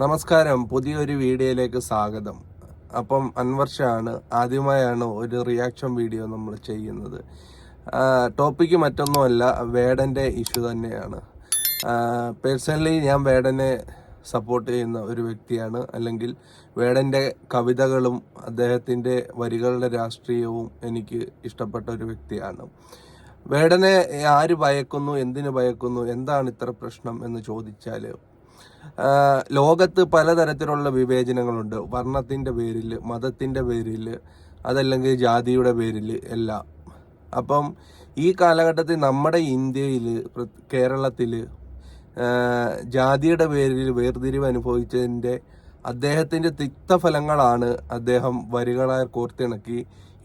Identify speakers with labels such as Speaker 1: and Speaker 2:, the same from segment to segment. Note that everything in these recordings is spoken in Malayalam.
Speaker 1: നമസ്കാരം. പുതിയൊരു വീഡിയോയിലേക്ക് സ്വാഗതം. അപ്പം അൻവർ ഷാണ് ആദ്യമായാണ് ഒരു റിയാക്ഷൻ വീഡിയോ നമ്മൾ ചെയ്യുന്നത്. ടോപ്പിക്ക് മറ്റൊന്നുമല്ല വേടന്റെ ഇഷ്യൂ തന്നെയാണ്. പേഴ്സണലി ഞാൻ വേടനെ സപ്പോർട്ട് ചെയ്യുന്ന ഒരു വ്യക്തിയാണ്. അല്ലെങ്കിൽ വേടന്റെ കവിതകളും അദ്ദേഹത്തിന്റെ വരികളുടെ രാഷ്ട്രീയവും എനിക്ക് ഇഷ്ടപ്പെട്ട ഒരു വ്യക്തിയാണ്. വേടനെ ആര് ഭയക്കുന്നു എന്തിനു ഭയക്കുന്നു എന്താണ് ഇത്ര പ്രശ്നം എന്ന് ചോദിച്ചാൽ ലോകത്ത് പലതരത്തിലുള്ള വിവേചനങ്ങളുണ്ട്. വർണത്തിന്റെ പേരിൽ മതത്തിന്റെ പേരിൽ അതല്ലെങ്കിൽ ജാതിയുടെ പേരിൽ എല്ലാം. അപ്പം ഈ കാലഘട്ടത്തിൽ നമ്മുടെ ഇന്ത്യയിൽ കേരളത്തിൽ ജാതിയുടെ പേരിൽ വേർതിരിവ് അനുഭവിച്ചതിന്റെ അദ്ദേഹത്തിന്റെ തിക്തഫലങ്ങളാണ് അദ്ദേഹം വരികളായി കോർത്തിണക്കി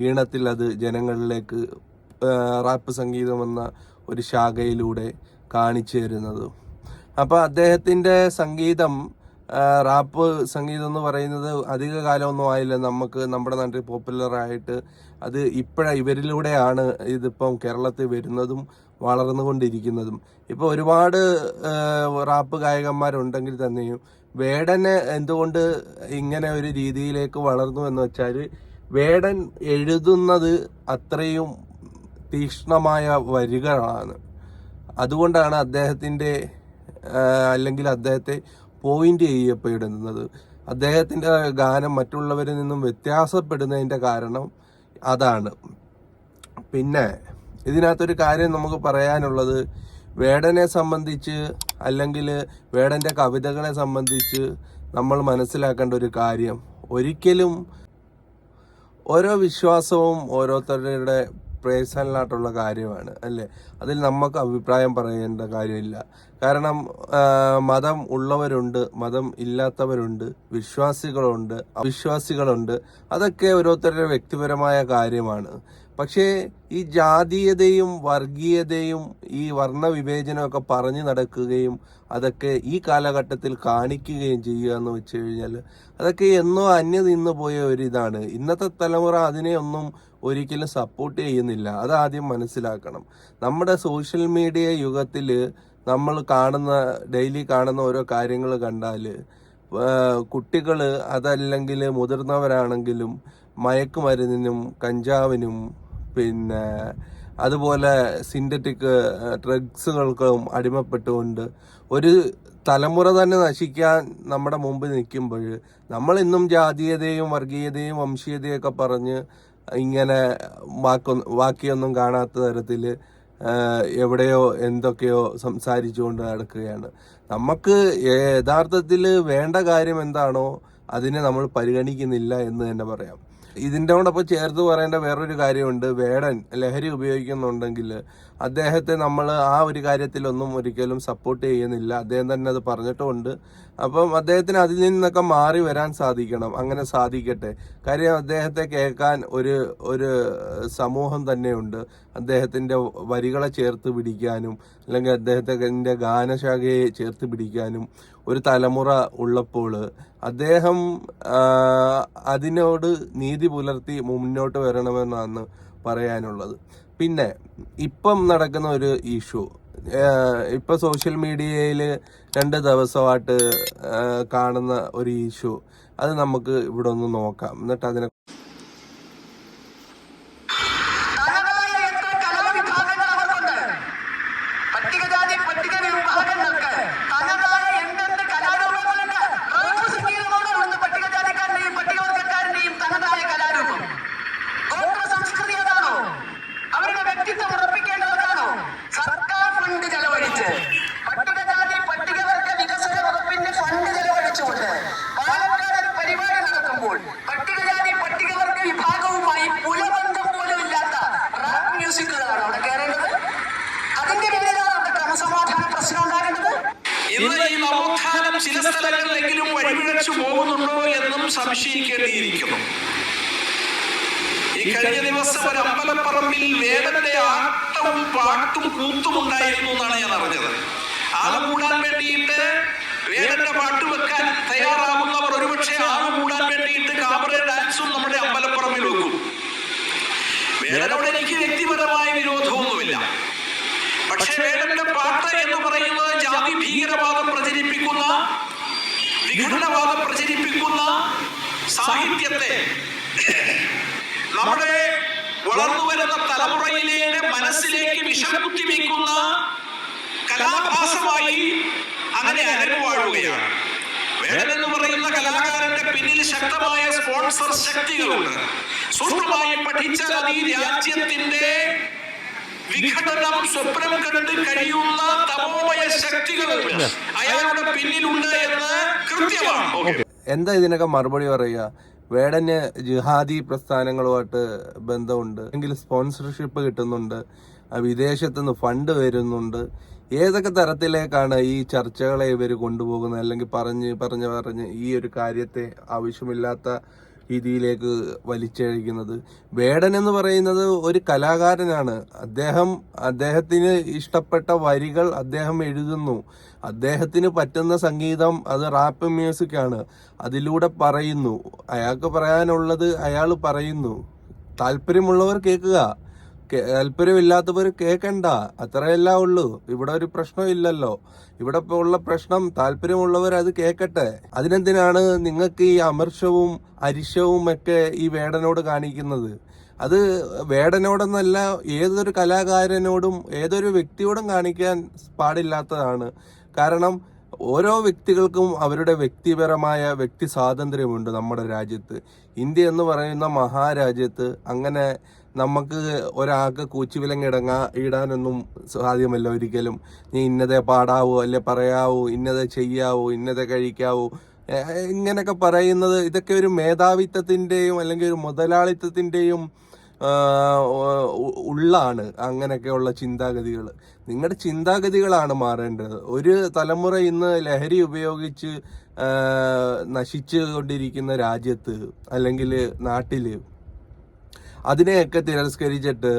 Speaker 1: ഈണത്തിൽ അത് ജനങ്ങളിലേക്ക് റാപ്പ് സംഗീതമെന്ന ഒരു ശാഖയിലൂടെ കാണിച്ചു തരുന്നത്. അപ്പോൾ അദ്ദേഹത്തിന്റെ സംഗീതം റാപ്പ് സംഗീതം എന്ന് പറയുന്നത് അധിക കാലമൊന്നും ആയില്ല. നമുക്ക് നമ്മുടെ നാട്ടിൽ പോപ്പുലറായിട്ട് അത് ഇപ്പോഴ ഇവരിലൂടെയാണ് ഇതിപ്പം കേരളത്തിൽ വരുന്നതും വളർന്നുകൊണ്ടിരിക്കുന്നതും ഇപ്പോൾ ഒരുപാട് റാപ്പ് ഗായകന്മാരുണ്ടെങ്കിൽ തന്നെയും വേടന് എന്തുകൊണ്ട് ഇങ്ങനെ ഒരു രീതിയിലേക്ക് വളർന്നു എന്ന് വെച്ചാൽ വേടൻ എഴുതുന്നത് അത്രയും തീക്ഷ്ണമായ വരികളാണ്. അതുകൊണ്ടാണ് അദ്ദേഹത്തിന്റെ അല്ലെങ്കിൽ അദ്ദേഹത്തെ പോയിന്റ് ചെയ്യപ്പെടുന്നത്. അദ്ദേഹത്തിന്റെ ഗാനം മറ്റുള്ളവരിൽ നിന്നും വ്യത്യാസപ്പെടുന്നതിന്റെ കാരണം അതാണ്. പിന്നെ ഇതിനകത്തൊരു കാര്യം നമുക്ക് പറയാനുള്ളത്. വേടനെ സംബന്ധിച്ച് അല്ലെങ്കിൽ വേടന്റെ കവിതകളെ സംബന്ധിച്ച് നമ്മൾ മനസ്സിലാക്കേണ്ട ഒരു കാര്യം. ഒരിക്കലും ഓരോ വിശ്വാസവും ഓരോരുത്തരുടെ പേഴ്സണലായിട്ടുള്ള കാര്യമാണ് അല്ലേ? അതിൽ നമുക്ക് അഭിപ്രായം പറയേണ്ട കാര്യമില്ല. കാരണം മതം ഉള്ളവരുണ്ട് മതം ഇല്ലാത്തവരുണ്ട് വിശ്വാസികളുണ്ട് അവിശ്വാസികളുണ്ട്. അതൊക്കെ ഓരോരുത്തരുടെ വ്യക്തിപരമായ കാര്യമാണ്. പക്ഷേ ഈ ജാതീയതയും വർഗീയതയും ഈ വർണവിവേചനമൊക്കെ പറഞ്ഞു നടക്കുകയും അതൊക്കെ ഈ കാലഘട്ടത്തിൽ കാണിക്കുകയും ചെയ്യുക എന്ന് വെച്ച് കഴിഞ്ഞാൽ അതൊക്കെ എന്നോ അന്യ നിന്ന് പോയ ഒരിതാണ്. ഇന്നത്തെ തലമുറ അതിനെ ഒന്നും ഒരിക്കലും സപ്പോർട്ട് ചെയ്യുന്നില്ല. അതാദ്യം മനസ്സിലാക്കണം. നമ്മുടെ സോഷ്യൽ മീഡിയ യുഗത്തിൽ നമ്മൾ കാണുന്ന ഡെയിലി കാണുന്ന ഓരോ കാര്യങ്ങൾ കണ്ടാൽ കുട്ടികൾ അതല്ലെങ്കിൽ മുതിർന്നവരാണെങ്കിലും മയക്കുമരുന്നിനും കഞ്ചാവിനും പിന്നെ അതുപോലെ സിന്തറ്റിക് ഡ്രഗ്സുകൾക്കും അടിമപ്പെട്ടുകൊണ്ട് ഒരു തലമുറ തന്നെ നശിക്കാൻ നമ്മുടെ മുമ്പിൽ നിൽക്കുമ്പോൾ നമ്മൾ ഇന്നും ജാതീയതയും വർഗീയതയും വംശീയതയൊക്കെ പറഞ്ഞ് ഇങ്ങനെ വാക്കൊന്നും ബാക്കിയൊന്നും കാണാത്ത തരത്തിൽ എവിടെയോ എന്തൊക്കെയോ സംസാരിച്ചുകൊണ്ട് നടക്കുകയാണ്. നമുക്ക് യഥാർത്ഥത്തിൽ വേണ്ട കാര്യം എന്താണോ അതിനെ നമ്മൾ പരിഗണിക്കുന്നില്ല എന്ന് തന്നെ പറയാം. ഇതിന്റെ കൂടൊപ്പം ചേർത്ത് പറയേണ്ട വേറൊരു കാര്യമുണ്ട്. വേടൻ ലഹരി ഉപയോഗിക്കുന്നുണ്ടെങ്കിൽ അദ്ദേഹത്തെ നമ്മൾ ആ ഒരു കാര്യത്തിലൊന്നും ഒരിക്കലും സപ്പോർട്ട് ചെയ്യുന്നില്ല. അദ്ദേഹം തന്നെ അത് പറഞ്ഞിട്ടുമുണ്ട്. അപ്പം അദ്ദേഹത്തിന് അതിൽ നിന്നൊക്കെ മാറി വരാൻ സാധിക്കണം. അങ്ങനെ സാധിക്കട്ടെ. കാര്യം അദ്ദേഹത്തെ കേൾക്കാൻ ഒരു ഒരു സമൂഹം തന്നെയുണ്ട്. അദ്ദേഹത്തിന്റെ വരികളെ ചേർത്ത് പിടിക്കാനും അല്ലെങ്കിൽ അദ്ദേഹത്തിന്റെ ഗാനശാഖയെ ചേർത്ത് പിടിക്കാനും ഒരു തലമുറ ഉള്ളപ്പോൾ അദ്ദേഹം അതിനോട് നീതി പുലർത്തി മുന്നോട്ട് വരണമെന്നാണ് പറയാനുള്ളത്. പിന്നെ ഇപ്പം നടക്കുന്ന ഒരു ഇഷ്യൂ. ഇപ്പൊ സോഷ്യൽ മീഡിയയിൽ രണ്ട് ദിവസമായിട്ട് കാണുന്ന ഒരു ഇഷ്യൂ അത് നമുക്ക് ഇവിടെ ഒന്ന് നോക്കാം. എന്നിട്ട് അതിനെ
Speaker 2: പട്ടികജാതി പട്ടിക വിഭാഗങ്ങൾക്ക്
Speaker 3: ചില സ്ഥലങ്ങളിലെങ്കിലും വഴിപിഴച്ചു പോകുന്നുണ്ടോ എന്നും സംശയിക്കേണ്ടിയിരിക്കുന്നു. ഈ കഴിഞ്ഞ ദിവസം ഒരു അമ്പലപ്പറമ്പിൽ വേദന്റെ ആട്ടവും പാട്ടും കൂത്തും ഉണ്ടായിരുന്നു എന്നാണ് ഞാൻ അറിഞ്ഞത്. ആൾ കൂടാൻ വേണ്ടിയിട്ട് വേദന്റെ പാട്ട് വെക്കാൻ തയ്യാറാകുന്നവർ ഒരുപക്ഷെ ആൾ കൂടാൻ വേണ്ടിയിട്ട് കാബറ ഡാൻസും നമ്മുടെ അമ്പലപ്പറമ്പിൽ വെക്കും. വേദനോട് എനിക്ക് വ്യക്തിപരമായ വിരോധമൊന്നുമില്ല. പക്ഷെ വേദന്റെ പാട്ട് എന്ന് പറയുന്നത് ജാതി ഭീകരവാദം വിഘടനവാദം പ്രചരിപ്പിക്കുന്ന സാഹിത്യത്തെ നമ്മുടെ വളർന്നു വരുന്ന തലമുറയിലേക്ക് മനസ്സിലേക്ക് വിഷം വയ്ക്കുന്ന കലാഭാസമായി അങ്ങനെ അരങ്ങുവാഴുകയാണ് വേടൻ എന്ന് പറയുന്ന കലാകാരന്റെ പിന്നിൽ ശക്തമായ സ്പോൺസർ ശക്തികളുണ്ട്. സൂക്ഷ്മമായി പഠിച്ചാൽ ഈ രാജ്യത്തിന്റെ വിഘടനം സ്വപ്നം കണ്ട് കഴിയുന്ന തമോമയ ശക്തികളുണ്ട് അയാളുടെ പിന്നിലുണ്ട് എന്ന് കൃത്യമാണ്.
Speaker 1: എന്താ ഇതിനൊക്കെ മറുപടി പറയുക? വേടന് ജിഹാദി പ്രസ്ഥാനങ്ങളുമായിട്ട് ബന്ധമുണ്ട്. അല്ലെങ്കിൽ സ്പോൺസർഷിപ്പ് കിട്ടുന്നുണ്ട്. ആ വിദേശത്തു നിന്ന് ഫണ്ട് വരുന്നുണ്ട്. ഏതൊക്കെ തരത്തിലേക്കാണ് ഈ ചർച്ചകളെ ഇവർ കൊണ്ടുപോകുന്നത്? അല്ലെങ്കിൽ പറഞ്ഞ് പറഞ്ഞ് പറഞ്ഞ് ഈ ഒരു കാര്യത്തെ ആവശ്യമില്ലാത്ത രീതിയിലേക്ക് വലിച്ചഴിക്കുന്നത്. വേടൻ എന്ന് പറയുന്നത് ഒരു കലാകാരനാണ്. അദ്ദേഹം അദ്ദേഹത്തിന് ഇഷ്ടപ്പെട്ട വരികൾ അദ്ദേഹം എഴുതുന്നു. അദ്ദേഹത്തിന് പറ്റുന്ന സംഗീതം അത് റാപ്പ് മ്യൂസിക് ആണ്. അതിലൂടെ പറയുന്നു. അയാൾക്ക് പറയാനുള്ളത് അയാൾ പറയുന്നു. താല്പര്യമുള്ളവർ കേൾക്കുക. താല്പര്യമില്ലാത്തവർ കേൾക്കണ്ട അത്രയല്ല ഉള്ളൂ. ഇവിടെ ഒരു പ്രശ്നം ഇല്ലല്ലോ. ഇവിടെ ഉള്ള പ്രശ്നം താല്പര്യമുള്ളവർ അത് കേൾക്കട്ടെ അതിനെന്തിനാണ് നിങ്ങൾക്ക് ഈ അമർഷവും അരിശവും ഒക്കെ ഈ വേടനോട് കാണിക്കുന്നത്? അത് വേടനോടെന്നല്ല ഏതൊരു കലാകാരനോടും ഏതൊരു വ്യക്തിയോടും കാണിക്കാൻ പാടില്ലാത്തതാണ്. കാരണം ഓരോ വ്യക്തികൾക്കും അവരുടെ വ്യക്തിപരമായ വ്യക്തി സ്വാതന്ത്ര്യമുണ്ട് നമ്മുടെ രാജ്യത്ത്. ഇന്ത്യ എന്ന് പറയുന്ന മഹാരാജ്യത്ത് അങ്ങനെ നമുക്ക് ഒരാൾക്ക് കൂച്ചുവിലങ്ങിടങ്ങ ഇടാനൊന്നും സാധ്യമല്ല ഒരിക്കലും. നീ ഇന്നതേ പാടാവോ അല്ലെ പറയാവോ ഇന്നതെ ചെയ്യാവോ ഇന്നതെ കഴിക്കാവോ. ഇങ്ങനെയൊക്കെ പറയുന്നത് ഇതൊക്കെ ഒരു മേധാവിത്വത്തിന്റെയും അല്ലെങ്കിൽ ഒരു ഉ- ഉള്ളാണ് അങ്ങനെയൊക്കെയുള്ള ചിന്താഗതികൾ. നിങ്ങളുടെ ചിന്താഗതികളാണ് മാറേണ്ടത്. ഒരു തലമുറ ഇന്ന് ലഹരി ഉപയോഗിച്ച് നശിച്ചു കൊണ്ടിരിക്കുന്ന രാജ്യത്ത് അല്ലെങ്കിൽ നാട്ടിൽ അതിനെയൊക്കെ തിരസ്കരിച്ചിട്ട്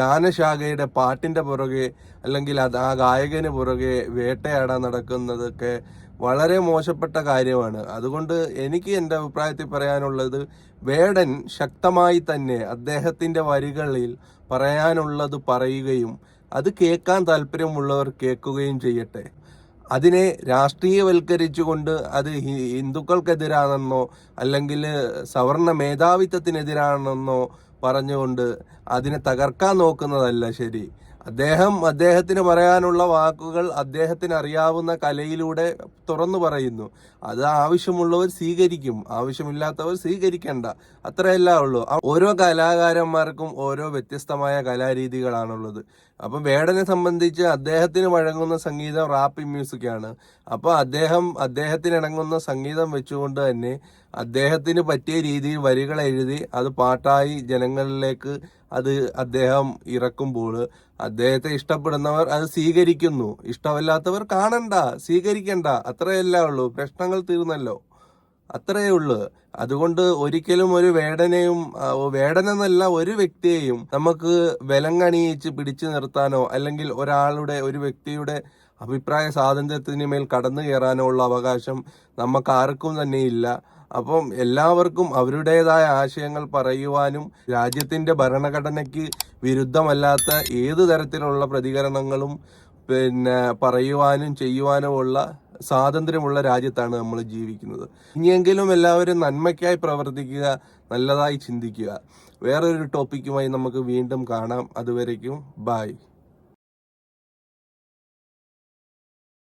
Speaker 1: ഗാനശാഖയുടെ പാട്ടിന്റെ പുറകെ അല്ലെങ്കിൽ അത് ആ ഗായകന് പുറകെ വേട്ടയാടാൻ നടക്കുന്നതൊക്കെ വളരെ മോശപ്പെട്ട കാര്യമാണ്. അതുകൊണ്ട് എനിക്ക് എന്റെ അഭിപ്രായത്തിൽ പറയാനുള്ളത് വേടൻ ശക്തമായി തന്നെ അദ്ദേഹത്തിന്റെ വരികളിൽ പറയാനുള്ളത് പറയുകയും അത് കേൾക്കാൻ താല്പര്യമുള്ളവർ കേൾക്കുകയും ചെയ്യട്ടെ. അതിനെ രാഷ്ട്രീയവൽക്കരിച്ചുകൊണ്ട് അത് ഹിന്ദുക്കൾക്കെതിരാണെന്നോ അല്ലെങ്കിൽ സവർണ മേധാവിത്വത്തിനെതിരാണെന്നോ പറഞ്ഞുകൊണ്ട് അതിനെ തകർക്കാൻ നോക്കുന്നതല്ല ശരി. അദ്ദേഹം അദ്ദേഹത്തിന് പറയാനുള്ള വാക്കുകൾ അദ്ദേഹത്തിന് അറിയാവുന്ന കലയിലൂടെ തുറന്നു പറയുന്നു. അത് ആവശ്യമുള്ളവർ സ്വീകരിക്കും. ആവശ്യമില്ലാത്തവർ സ്വീകരിക്കേണ്ട. അത്രയല്ല ഉള്ളൂ. ഓരോ കലാകാരന്മാർക്കും ഓരോ വ്യത്യസ്തമായ കലാരീതികളാണുള്ളത്. അപ്പം വേടനെ സംബന്ധിച്ച് അദ്ദേഹത്തിന് വഴങ്ങുന്ന സംഗീതം റാപ്പി മ്യൂസിക്കാണ്. അപ്പൊ അദ്ദേഹം അദ്ദേഹത്തിന് ഇണങ്ങുന്ന സംഗീതം വെച്ചുകൊണ്ട് തന്നെ അദ്ദേഹത്തിന് പറ്റിയ രീതിയിൽ വരികൾ എഴുതി അത് പാട്ടായി ജനങ്ങളിലേക്ക് അത് അദ്ദേഹം ഇറക്കുമ്പോൾ അദ്ദേഹത്തെ ഇഷ്ടപ്പെടുന്നവർ അത് സ്വീകരിക്കുന്നു. ഇഷ്ടമല്ലാത്തവർ കാണണ്ട സ്വീകരിക്കണ്ട. അത്രയല്ല ഉള്ളൂ. പ്രശ്നങ്ങൾ തീർന്നല്ലോ. അത്രയേ ഉള്ളൂ. അതുകൊണ്ട് ഒരിക്കലും ഒരു വേടനെയും വേടനെന്നല്ല ഒരു വ്യക്തിയെയും നമുക്ക് വിലങ്ങണിയിച്ച് പിടിച്ചു നിർത്താനോ അല്ലെങ്കിൽ ഒരാളുടെ ഒരു വ്യക്തിയുടെ അഭിപ്രായ സ്വാതന്ത്ര്യത്തിന് മേൽ കടന്നു കയറാനോ ഉള്ള അവകാശം നമുക്ക് ആർക്കും തന്നെ ഇല്ല അപ്പം എല്ലാവർക്കും അവരുടേതായ ആശയങ്ങൾ പറയുവാനും രാജ്യത്തിന്റെ ഭരണഘടനയ്ക്ക് വിരുദ്ധമല്ലാത്ത ഏത് തരത്തിലുള്ള പ്രതികരണങ്ങളും പിന്നെ പറയുവാനും ചെയ്യുവാനുമുള്ള സ്വാതന്ത്ര്യമുള്ള രാജ്യത്താണ് നമ്മൾ ജീവിക്കുന്നത്. ഇനിയെങ്കിലും എല്ലാവരും നന്മയ്ക്കായി പ്രവർത്തിക്കുക നല്ലതായി ചിന്തിക്കുക. വേറൊരു ടോപ്പിക്കുമായി നമുക്ക് വീണ്ടും കാണാം. അതുവരയ്ക്കും ബായ്